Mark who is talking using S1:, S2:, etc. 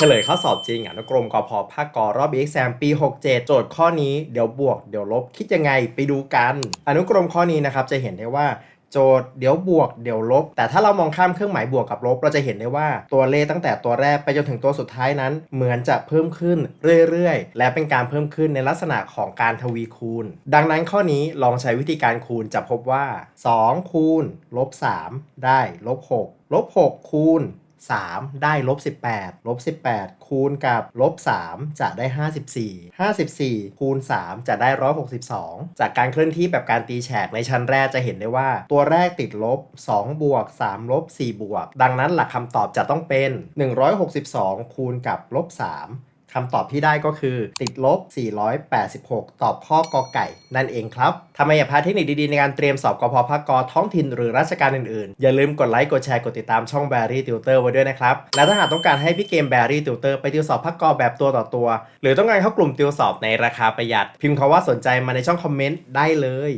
S1: เฉลยข้อสอบจริงอะนุกรมกพภาคกรอบ exam ปี 67 โจทย์ข้อนี้เดี๋ยวบวกเดี๋ยวลบคิดยังไงไปดูกัน อนุกรมข้อนี้นะครับจะเห็นได้ว่าโจทย์เดี๋ยวบวกเดี๋ยวลบ แต่ถ้าเรามองข้ามเครื่องหมายบวกกับลบ เราจะเห็นได้ว่าตัวเลขตั้งแต่ตัวแรกไปจนถึงตัวสุดท้ายนั้น เหมือนจะเพิ่มขึ้นเรื่อยๆ และเป็นการเพิ่มขึ้นในลักษณะของการทวีคูณ ดังนั้นข้อนี้ลองใช้วิธีการคูณจะพบว่า 2 คูณลบ3ได้ลบ6ลบ6คูณ 3 ได้ลบ18ลบ18 คูณกับลบ3จะได้ 54 54 คูณ 3 จะได้ 162 จากการเคลื่อนที่แบบการตีแฉกในชั้นแรกจะเห็นได้ว่า ตัวแรกติดลบ 2 บวก 3 ลบ 4 บวก ดังนั้นหลักคำตอบจะต้องเป็น 162 คูณกับลบ 3 คำตอบที่ได้ก็คือติดลบ 486 ตอบข้อกอไก่ นั่นเองครับถ้าไมอย่าพลาดเทคนิคดีๆ ในการเตรียมสอบกพภาคกท้องถิ่นหรือราชการอื่นๆ อย่าลืมกดไลค์กดแชร์กดติดตามช่อง Barry Tutor ไว้ด้วยนะครับ และถ้าหากต้องการให้พี่เกม Barry Tutor ไปติวสอบภาคกแบบตัวต่อตัว หรือต้องการเข้ากลุ่มติวสอบในราคาประหยัด พิมพ์คำว่าสนใจมาในช่องคอมเมนต์ได้เลย